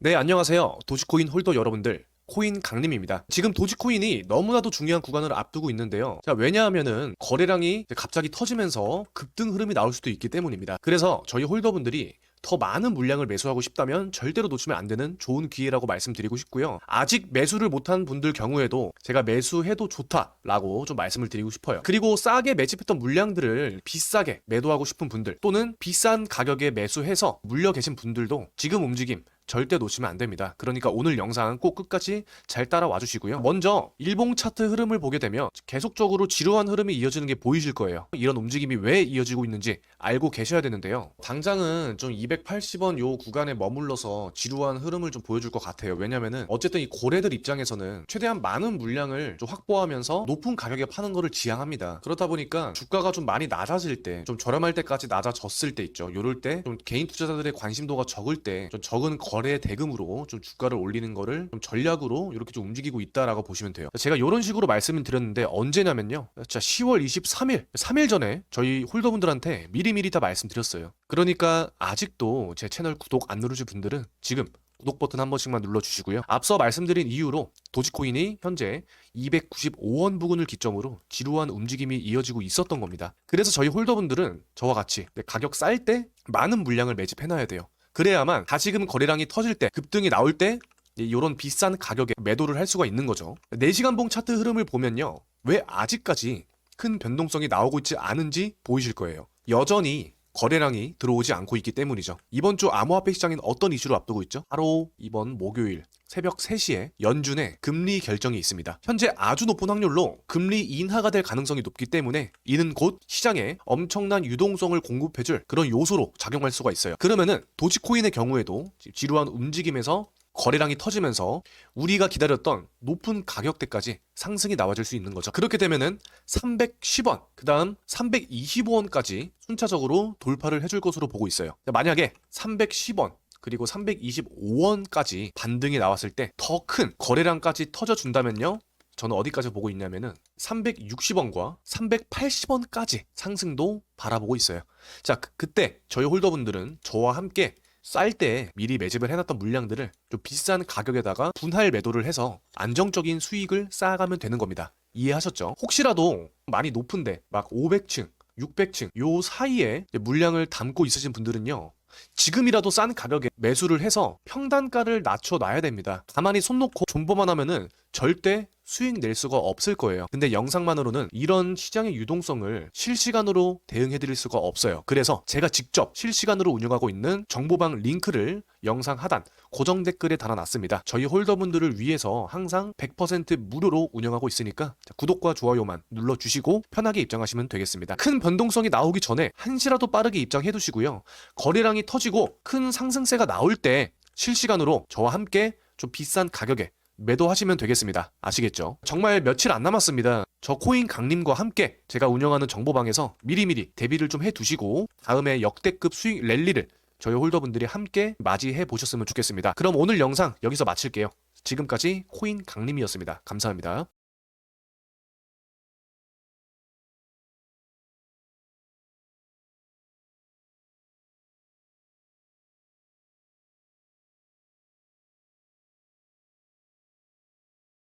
네, 안녕하세요. 도지코인 홀더 여러분들. 코인 강림입니다. 지금 도지코인이 너무나도 중요한 구간을 앞두고 있는데요. 자, 왜냐하면은 거래량이 갑자기 터지면서 급등 흐름이 나올 수도 있기 때문입니다. 그래서 저희 홀더분들이 더 많은 물량을 매수하고 싶다면 절대로 놓치면 안 되는 좋은 기회라고 말씀드리고 싶고요. 아직 매수를 못한 분들 경우에도 제가 매수해도 좋다라고 좀 말씀을 드리고 싶어요. 그리고 싸게 매집했던 물량들을 비싸게 매도하고 싶은 분들 또는 비싼 가격에 매수해서 물려 계신 분들도 지금 움직임 절대 놓치면 안 됩니다. 그러니까 오늘 영상 꼭 끝까지 잘 따라와 주시고요. 먼저 일봉 차트 흐름을 보게 되면 계속적으로 지루한 흐름이 이어지는 게 보이실 거예요. 이런 움직임이 왜 이어지고 있는지 알고 계셔야 되는데요. 당장은 좀 280원 요 구간에 머물러서 지루한 흐름을 좀 보여줄 것 같아요. 왜냐면은 어쨌든 이 고래들 입장에서는 최대한 많은 물량을 좀 확보하면서 높은 가격에 파는 거를 지향합니다. 그렇다 보니까 주가가 좀 많이 낮아질 때, 좀 저렴할 때까지 낮아졌을 때 있죠. 요럴 때 좀 개인 투자자들의 관심도가 적을 때 좀 적은 거래 대금으로 좀 주가를 올리는 거를 좀 전략으로 이렇게 좀 움직이고 있다라고 보시면 돼요. 제가 이런 식으로 말씀을 드렸는데 언제냐면요. 자, 10월 23일, 3일 전에 저희 홀더분들한테 미리미리 다 말씀드렸어요. 그러니까 아직도 제 채널 구독 안 누르신 분들은 지금 구독 버튼 한 번씩만 눌러주시고요. 앞서 말씀드린 이유로 도지코인이 현재 295원 부근을 기점으로 지루한 움직임이 이어지고 있었던 겁니다. 그래서 저희 홀더분들은 저와 같이 가격 쌀 때 많은 물량을 매집해놔야 돼요. 그래야만 다시금 거래량이 터질 때 급등이 나올 때 이런 비싼 가격에 매도를 할 수가 있는 거죠. 4시간 봉 차트 흐름을 보면요. 왜 아직까지 큰 변동성이 나오고 있지 않은지 보이실 거예요. 여전히 거래량이 들어오지 않고 있기 때문이죠. 이번 주 암호화폐 시장인 어떤 이슈를 앞두고 있죠? 바로 이번 목요일 새벽 3시에 연준의 금리 결정이 있습니다. 현재 아주 높은 확률로 금리 인하가 될 가능성이 높기 때문에 이는 곧 시장에 엄청난 유동성을 공급해줄 그런 요소로 작용할 수가 있어요. 그러면은 도지코인의 경우에도 지루한 움직임에서 거래량이 터지면서 우리가 기다렸던 높은 가격대까지 상승이 나와줄 수 있는 거죠. 그렇게 되면은 310원, 그 다음 325원까지 순차적으로 돌파를 해줄 것으로 보고 있어요. 만약에 310원, 그리고 325원까지 반등이 나왔을 때 더 큰 거래량까지 터져준다면요. 저는 어디까지 보고 있냐면은 360원과 380원까지 상승도 바라보고 있어요. 자, 그, 그때 저희 홀더분들은 저와 함께 쌀 때 미리 매집을 해놨던 물량들을 좀 비싼 가격에다가 분할 매도를 해서 안정적인 수익을 쌓아가면 되는 겁니다. 이해하셨죠? 혹시라도 많이 높은데 막 500층, 600층 요 사이에 물량을 담고 있으신 분들은요. 지금이라도 싼 가격에 매수를 해서 평단가를 낮춰 놔야 됩니다. 가만히 손 놓고 존버만 하면은 절대 수익 낼 수가 없을 거예요. 근데 영상만으로는 이런 시장의 유동성을 실시간으로 대응해 드릴 수가 없어요. 그래서 제가 직접 실시간으로 운영하고 있는 정보방 링크를 영상 하단 고정 댓글에 달아놨습니다. 저희 홀더분들을 위해서 항상 100% 무료로 운영하고 있으니까 자, 구독과 좋아요만 눌러주시고 편하게 입장하시면 되겠습니다. 큰 변동성이 나오기 전에 한시라도 빠르게 입장해 두시고요. 거래량이 터지고 큰 상승세가 나올 때 실시간으로 저와 함께 좀 비싼 가격에 매도하시면 되겠습니다. 아시겠죠? 정말 며칠 안 남았습니다. 저 코인 강림과 함께 제가 운영하는 정보방에서 미리미리 대비를 좀 해두시고 다음에 역대급 수익 랠리를 저희 홀더분들이 함께 맞이해 보셨으면 좋겠습니다. 그럼 오늘 영상 여기서 마칠게요. 지금까지 코인 강림이었습니다. 감사합니다.